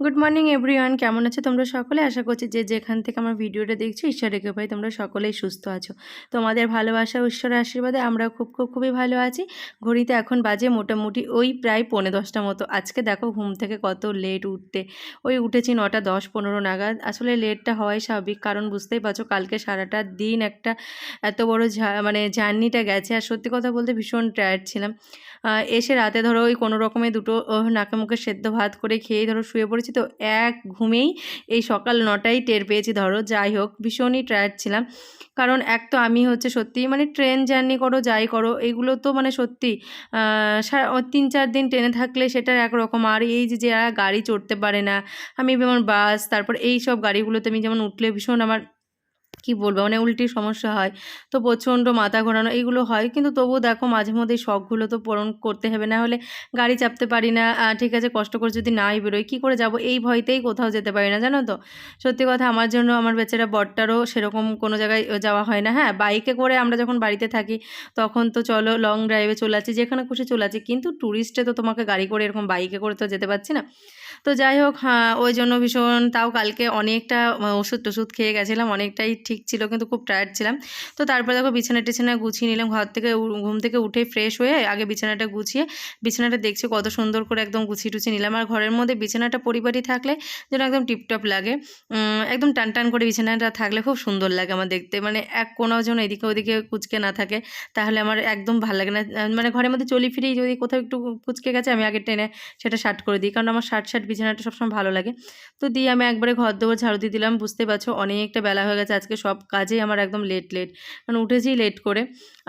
Good morning everyone কেমন আছে তোমরা সকলে? আশা করছি যে যেখান থেকে আমার ভিডিওটা দেখছ ঈশ্বর রেখে ভাই তোমরা সকলেই সুস্থ আছো। তোমাদের ভালোবাসা ও ঈশ্বরের আশীর্বাদে আমরা খুব খুব, খুবই ভালো আছি। ঘড়িতে এখন বাজে মোটামুটি ওই প্রায় পৌনে দশটা মতো। আজকে দেখো ঘুম থেকে কত লেট উঠতে। ওই উঠেছি নটা দশ পনেরো নাগাদ। আসলে লেটটা হওয়াই স্বাভাবিক, কারণ বুঝতেই পারছ কালকে সারাটা দিন একটা এত বড় মানে জার্নিটা গেছে। আর সত্যি কথা বলতে ভীষণ টায়ার্ড ছিলাম। এসে রাতে ধরো ওই কোনো রকমে দুটো নাকে মুখে সেদ্ধ ভাত করে খেয়েই ধরো শুয়ে পড়েছি। তো এক ঘুমেই এই সকাল নটাই টের পেয়েছি, ধরো, যাই হোক, ভীষণই টায়ার্ড ছিলাম। কারণ এক তো আমি হচ্ছে সত্যি মানে ট্রেন জার্নি করো, যাই করো, এগুলো তো মানে সত্যি তিন চার দিন ট্রেনে থাকলে সেটার একরকম। আর এই যে যারা গাড়ি চড়তে পারে না, আমি যেমন বাস তারপর এই সব গাড়িগুলোতে আমি যেমন উঠলে ভীষণ আমার কি বলব মানে উল্টির সমস্যা হয়। তো প্রচণ্ড মাথা ঘোরানো এইগুলো হয়। কিন্তু তবুও দেখো মাঝে মধ্যে শখগুলো তো পূরণ করতে হবে। না হলে গাড়ি চাপতে পারি না ঠিক আছে, কষ্ট করে যদি নাই বেরোই, কী করে যাব? এই ভয়তেই কোথাও যেতে পারি না, জানো তো? সত্যি কথা, আমার জন্য আমার বেচারা বরটারও সেরকম কোনো জায়গায় যাওয়া হয় না। হ্যাঁ বাইকে করে আমরা যখন বাড়িতে থাকি, তখন তো চলো লং ড্রাইভে চলে যাচ্ছি যেখানে খুশি চলে যাচ্ছি কিন্তু ট্যুরিস্টে তো তোমাকে গাড়ি করে এরকম বাইকে করে তো যেতে পারছি না। তো যাই হোক হ্যাঁ ওই জন্য ভীষণ, তাও কালকে অনেকটা ওষুধ টষুধ খেয়ে গেছিলাম, অনেকটাই ঠিক ছিল, কিন্তু খুব টায়ার্ড ছিলাম। তো তারপর দেখো বিছানা টিছানা গুছিয়ে নিলাম, ঘর থেকে ঘুম থেকে উঠে ফ্রেশ হয়ে আগে বিছানাটা গুছিয়ে, বিছানাটা দেখছি কত সুন্দর করে একদম গুছিয়ে টুছিয়ে নিলাম। আর ঘরের মধ্যে বিছানাটা পরিবারই থাকলে যেন একদম টিপটপ লাগে। একদম টান টান করে বিছানাটা থাকলে খুব সুন্দর লাগে আমার দেখতে। মানে এক কোনাও যেন এদিকে ওদিকে কুচকে না থাকে, তাহলে আমার একদম ভালো লাগে না। মানে ঘরের মধ্যে চলি ফিরেই যদি কোথাও একটু কুচকে গেছে, আমি আগে টেনে সেটা শার্ট করে দিই। কারণ আমার শার্ট শার্ট বিছানাটা সবসময় ভালো লাগে। তো দিয়ে আমি একবারে ঘর দৌড় ঝাড়ু দিয়ে দিলাম, বুঝতে পারছ অনেকটা বেলা হয়ে গেছে, আজকে সব কাজেই আমার একদম লেট লেট কারণ উঠেছি লেট করে।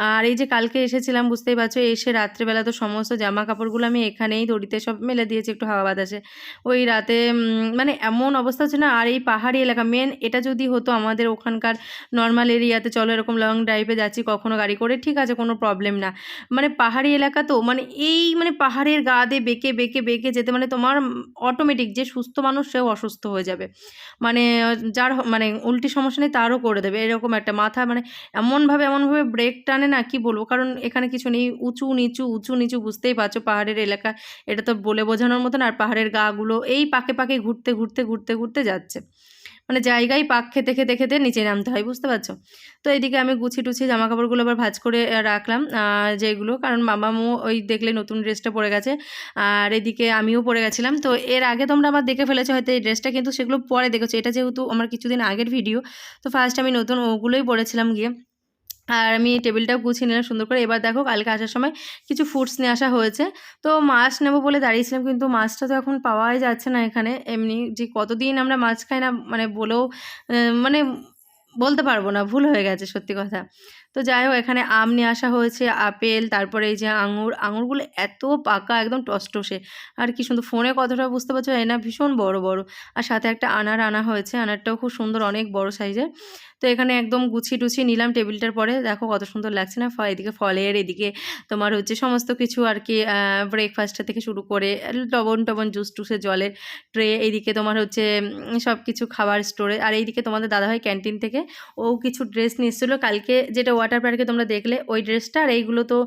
আর এই যে কালকে এসেছিলাম, বুঝতেই পারছ, এসে রাত্রেবেলা তো সমস্ত জামা কাপড়গুলো আমি এখানেই দড়িতে সব মেলে দিয়েছি, একটু হাওয়া বাতাসে। ওই রাতে মানে এমন অবস্থা হচ্ছে না, আর এই পাহাড়ি এলাকা মেন এটা যদি হতো আমাদের ওখানকার নর্মাল এরিয়াতে চলো এরকম লং ড্রাইভে যাচ্ছি, কখনো গাড়ি করে, ঠিক আছে, কোনো প্রবলেম না। মানে পাহাড়ি এলাকা তো মানে এই মানে পাহাড়ের গা দিয়ে বেঁকে বেঁকে বেঁকে যেতে মানে তোমার অটোমেটিক যে সুস্থ মানুষ, সেও অসুস্থ হয়ে যাবে। মানে যার মানে উল্টি সমস্যা নেই তারও করে দেবে, এরকম একটা মাথা মানে এমনভাবে এমনভাবে ব্রেক টানে না, কি বলব? কারণ এখানে কিছু নেই, উঁচু, নিচু উঁচু, নিচু, বুঝতেই পারছ, পাহাড়ের এলাকা, এটা তো বলে বোঝানোর মতন, আর পাহাড়ের গাগুলো এই পাকে পাকে ঘুরতে ঘুরতে ঘুরতে ঘুরতে যাচ্ছে। মানে জায়গায় পাক খেতে খেতে খেতে নিচে নামতে হয়, বুঝতে পারছ? তো এইদিকে আমি গুছিয়ে টুছিয়ে জামা কাপড়গুলো আবার ভাজ করে রাখলাম যেগুলো, কারণ মামামু ওই দেখলে নতুন ড্রেসটা পরে গেছে, আর এদিকে আমিও পরে গেছিলাম। তো এর আগে তোমরা আমার দেখে ফেলেছো হয়তো এই ড্রেসটা, কিন্তু সেগুলো পরে দেখেছ। এটা যেহেতু আমার কিছুদিন আগের ভিডিও, তো ফার্স্ট আমি নতুন ওগুলোই পরেছিলাম গিয়ে। আর আমি টেবিলটাও গুছিয়ে নিলাম সুন্দর করে। এবার দেখো কালকে আসার সময় কিছু ফুডস নিয়ে আসা হয়েছে। তো মাছ নেব বলে দাঁড়িয়েছিলাম, কিন্তু মাছটা তো এখন পাওয়াই যাচ্ছে না এখানে। এমনি যে কতদিন আমরা মাছ খাই না মানে বলেও মানে বলতে পারব না, ভুল হয়ে গেছে সত্যি কথা। তো যাই হোক, এখানে আম নিয়ে আসা হয়েছে, আপেল, তারপরে এই যে আঙুর, আঙুরগুলো এত পাকা, একদম টসটসে। আর কি সুন্দর, ফোনে কতটা বুঝতে পারছ এই না ভীষণ বড় বড়। আর সাথে একটা আনার আনা হয়েছে, আনারটাও খুব সুন্দর, অনেক বড় সাইজের। তো এখানে একদম গুছিয়ে টুছিয়ে নিলাম টেবিলটার পরে। দেখো কত সুন্দর লাগছে না এদিকে ফলের, এদিকে তোমার হচ্ছে সমস্ত কিছু আর কি ব্রেকফাস্টটা থেকে শুরু করে টবন টবন জুস টুসের জলের ট্রে এইদিকে তোমার হচ্ছে সব কিছু খাবার স্টোরে আর এইদিকে তোমাদের দাদাভাই ক্যান্টিন থেকে ও কিছু ড্রেস নিয়ে এসেছিল। কালকে যেটা ওয়াটার পার্কে তোমরা দেখলে ওই ড্রেসটা আর এইগুলো তো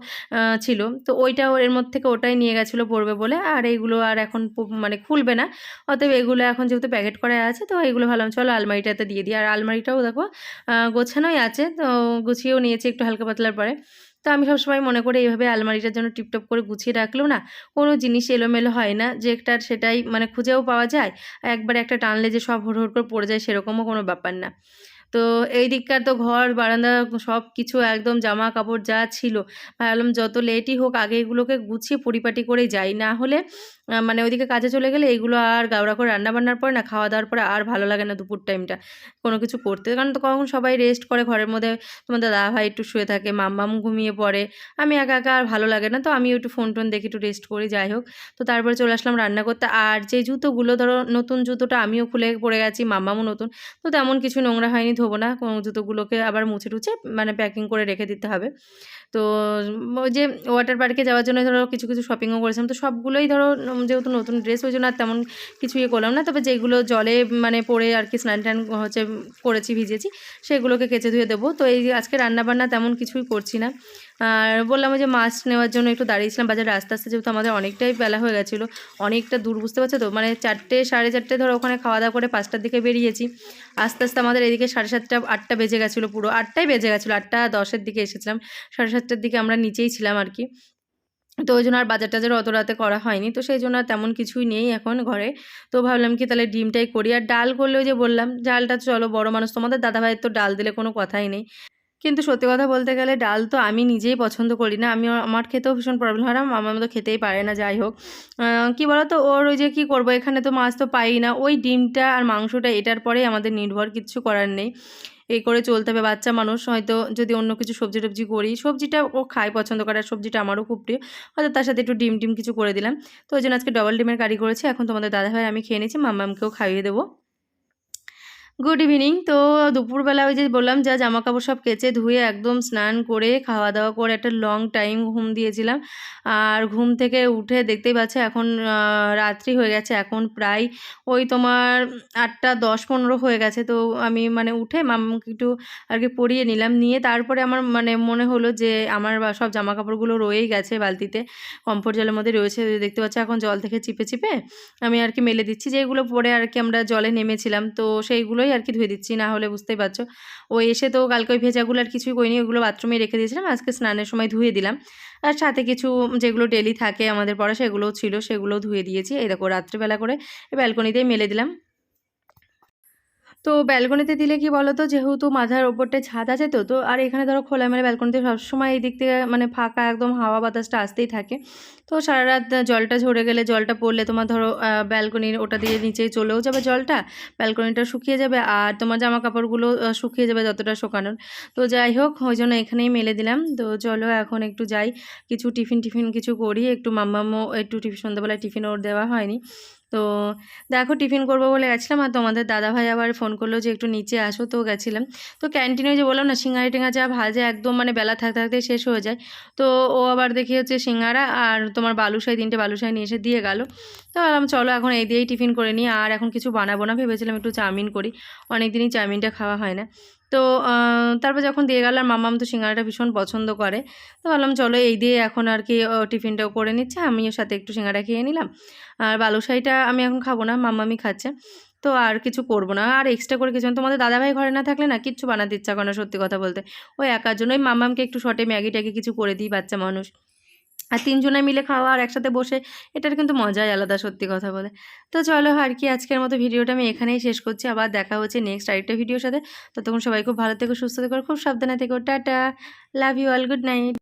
ছিল। তো ওইটা এর মধ্যে থেকে ওটাই নিয়ে গেছিল পরবে বলে। আর এইগুলো আর এখন মানে খুলবে না। অতএব এগুলো এখন যেহেতু প্যাকেট করা আছে, তো এইগুলো ভাবলাম চলো আলমারিটাতে দিয়ে দিই। আর আলমারিটাও দেখো গোছানোই আছে। তো গুছিয়েও নিয়েছি একটু হালকা পাতলার পরে। তো আমি সবসময় মনে করি এইভাবে আলমারিটার জন্য টিপটপ করে গুছিয়ে রাখলেও না, কোনো জিনিস এলোমেলো হয় না। যে একটা সেটাই মানে খুঁজেও পাওয়া যায়। একবার একটা টানলে যে সব হুড় হুড় করে পড়ে যায় সেরকমও কোনো ব্যাপার না। তো এই দিককার তো ঘর, বারান্দা সব কিছু একদম জামা কাপড় যা ছিল। ভাবলাম যত লেটই হোক আগে এগুলোকে গুছিয়ে পরিপাটি করেই যাই। না হলে মানে ওইদিকে কাজে চলে গেলে এইগুলো আর গাওড়া করে রান্না বান্নার পরে না খাওয়া দাওয়ার পরে আর ভালো লাগে না দুপুর টাইমটা কোনো কিছু করতে। কারণ তো কখন সবাই রেস্ট করে ঘরের মধ্যে। তোমাদের দাদা ভাই একটু শুয়ে থাকে, মাম্মাম ঘুমিয়ে পড়ে। আমি একা একা আর ভালো লাগে না। তো আমি একটু ফোন টোন দেখে একটু রেস্ট করি, যাই হোক। তো তারপরে চলে আসলাম রান্না করতে। আর যে জুতোগুলো, ধরো নতুন জুতোটা আমিও খুলে পড়ে গেছি, মাম্মামও নতুন। তো তেমন কিছু নোংরা হয়নি ধোবো না। জুতোগুলোকে আবার মুছে টুছে মানে প্যাকিং করে রেখে দিতে হবে। তো ওই যে ওয়াটার পার্কে যাওয়ার জন্য ধরো কিছু কিছু শপিংও করেছিলাম। তো সবগুলোই ধরো যেহেতু নতুন ড্রেস ওই জন্য আর তেমন কিছু ইয়ে করলাম না। তবে যেগুলো জলে মানে পরে আর কি স্নান টান হচ্ছে করেছি ভিজেছি সেগুলোকে কেচে ধুয়ে দেবো। তো এই আজকে রান্নাবান্না তেমন কিছুই করছি না। আর বললাম যে মাছ নেওয়ার জন্য একটু দাঁড়িয়েছিলাম বাজারে, আস্তে আস্তে যেহেতু আমাদের অনেকটাই বেলা হয়ে গেছিল, অনেকটা দূর, বুঝতে পারছ তো? মানে চারটে, সাড়ে চারটে ধরো ওখানে খাওয়া দাওয়া করে পাঁচটার দিকে বেরিয়েছি। আস্তে আস্তে আমাদের এদিকে সাড়ে সাতটা, আটটা বেজে গেছিল পুরো, আটটাই বেজে গেছিল, আটটা দশের দিকে এসেছিলাম। সাড়ে সাতটার দিকে আমরা নিচেই ছিলাম আর কি। তো ওই জন্য আর বাজার টাজার অত রাতে করা হয়নি, তো সেই জন্য আর তেমন কিছুই নেই এখন ঘরে। তো ভাবলাম কি তাহলে ডিমটাই করি, আর ডাল করলেও যে বললাম, ডালটা চলো বড় মানুষ, তোমাদের দাদাভাইয়ের তো ডাল দিলে কোনো কথাই নেই। কিন্তু সত্যি কথা বলতে গেলে ডাল তো আমি নিজেই পছন্দ করি না। আমি আমার খেতেও ভীষণ প্রবলেম হয় আমার মতো খেতেই পারে না, যাই হোক। কি বলো তো ওর ওই যে কী করব? এখানে তো মাছ তো পাই না। ওই ডিমটা আর মাংসটা এটার পরেই আমাদের নির্ভর, কিচ্ছু করার নেই। এই করে চলতে হবে। বাচ্চা মানুষ হয়তো যদি অন্য কিছু সবজি টবজি করি, সবজিটা ও খায় পছন্দ করে আর সবজিটা আমারও খুব প্রিয়। হয়তো তার সাথে একটু ডিম টিম কিছু করে দিলাম। তো ওই জন্য আজকে ডবল ডিমের কারি করেছি। এখন তোমাদের দাদাভাই, আমি খেয়ে নিয়েছি। মাম্মামকেও খাইয়ে দেবো। গুড ইভিনিং তো দুপুরবেলা ওই যে বললাম, যা জামা কাপড় সব কেচে ধুয়ে একদম স্নান করে খাওয়া দাওয়া করে একটা লং টাইম ঘুম দিয়েছিলাম। আর ঘুম থেকে উঠে দেখতেই পাচ্ছে এখন রাত্রি হয়ে গেছে। এখন প্রায় ওই তোমার আটটা দশ পনেরো হয়ে গেছে। তো আমি মানে উঠে মামাকে একটু আর কি পরিয়ে নিলাম। নিয়ে তারপরে আমার মানে মনে হলো যে আমার সব জামা কাপড়গুলো রয়েই গেছে বালতিতে। কমফোর্ট জলের মধ্যে রয়েছে। দেখতে পাচ্ছি এখন জল থেকে চিপে চিপে আমি আর কি মেলে দিচ্ছি যেগুলো পরে আর কি আমরা জলে নেমেছিলাম। তো সেইগুলোই আর কি ধুয়ে দিচ্ছি, না হলে বুঝতেই পারছ। ও এসে তো কালকে ওই ভেজাগুলো আর কিছুই করিনি, ওগুলো বাথরুমে রেখে দিয়েছিলাম, আজকে স্নানের সময় ধুয়ে দিলাম। আর সাথে কিছু যেগুলো ডেলি থাকে আমাদের পড়া সেগুলো ছিল সেগুলো ধুয়ে দিয়েছি। এই দেখো, রাত্রিবেলা করে ব্যালকনিতেই মেলে দিলাম। তো ব্যালকনিতে দিলে কি বলো তো যেহেতু মাথার ওপরটায় ছাদ আছে তো তো আর এখানে ধরো খোলা খোলামেলা ব্যালকনিতে সবসময় এই দিক থেকে মানে ফাঁকা একদম হাওয়া বাতাসটা আসতেই থাকে। তো সারা রাত জলটা ঝরে গেলে জলটা পড়লে তোমার ধরো ব্যালকনির ওটা দিয়ে নিচেই চলেও যাবে জলটা ব্যালকনিটা শুকিয়ে যাবে আর তোমার জামা কাপড়গুলো শুকিয়ে যাবে যতটা শুকানোর। তো যাই হোক, ওই জন্য এখানেই মেলে দিলাম। তো চলো এখন একটু যাই, কিছু টিফিন টিফিন কিছু করি। একটু মাম্মামও একটু টিফিন, সন্ধ্যাবেলায় টিফিন ওর দেওয়া হয়নি। তো দেখো টিফিন করব বলে গেছিলাম আর তোমাদের দাদাভাই আবার ফোন করল যে একটু নিচে আসো তো গেছিলাম। তো ক্যান্টিনে যে বললাম না, সিঙ্গারি টিঙ্গা যা ভাজে একদম মানে বেলা থাকতে থাকতে শেষ হয়ে যায়। তো ও আবার দেখি হচ্ছে সিঙ্গারা আর তোমার বালুশাই, তিনটে বালুশাই নিয়ে এসে দিয়ে গেল। তো ভাবলাম চলো এখন এই দিয়েই টিফিন করে নিই, আর এখন কিছু বানাবো না, ভেবেছিলাম একটু চাউমিন করি। অনেক দিনই চাউমিনটা খাওয়া হয় না। তো তারপর যখন দিয়ে গেল আর মামাম তো সিঙ্গারাটা ভীষণ পছন্দ করে। তো ভাবলাম, চলো এই দিয়ে এখন আর কি টিফিনটাও করে নিচ্ছে, আমিও সাথে একটু সিঙ্গারা খেয়ে নিলাম। আর বালুশাহিটা আমি এখন খাব না মাম্মামি খাচ্ছে। তো আর কিছু করব না। আর এক্সট্রা করে কিছু। তোমাদের দাদাভাই ঘরে না থাকলে না, কিচ্ছু বানাতে ইচ্ছা করে না, সত্যি কথা বলতে। ওই একার জন্য ওই মাম্মামকে একটু শর্টে ম্যাগি ট্যাগি কিছু করে দিই, বাচ্চা মানুষ। আর তিনজনে মিলে খাওয়া আর একসাথে বসে, এটার কিন্তু মজাই আলাদা সত্যি কথা বলে। তো চলো আর কি, আজকের মতো ভিডিওটা আমি এখানেই শেষ করছি। আবার দেখা হচ্ছে নেক্সট আরেকটা ভিডিওর সাথে। ততক্ষণ সবাই খুব ভালো থেকো, সুস্থ থেকো খুব সাবধানে থেকো। Tata! Love you all good night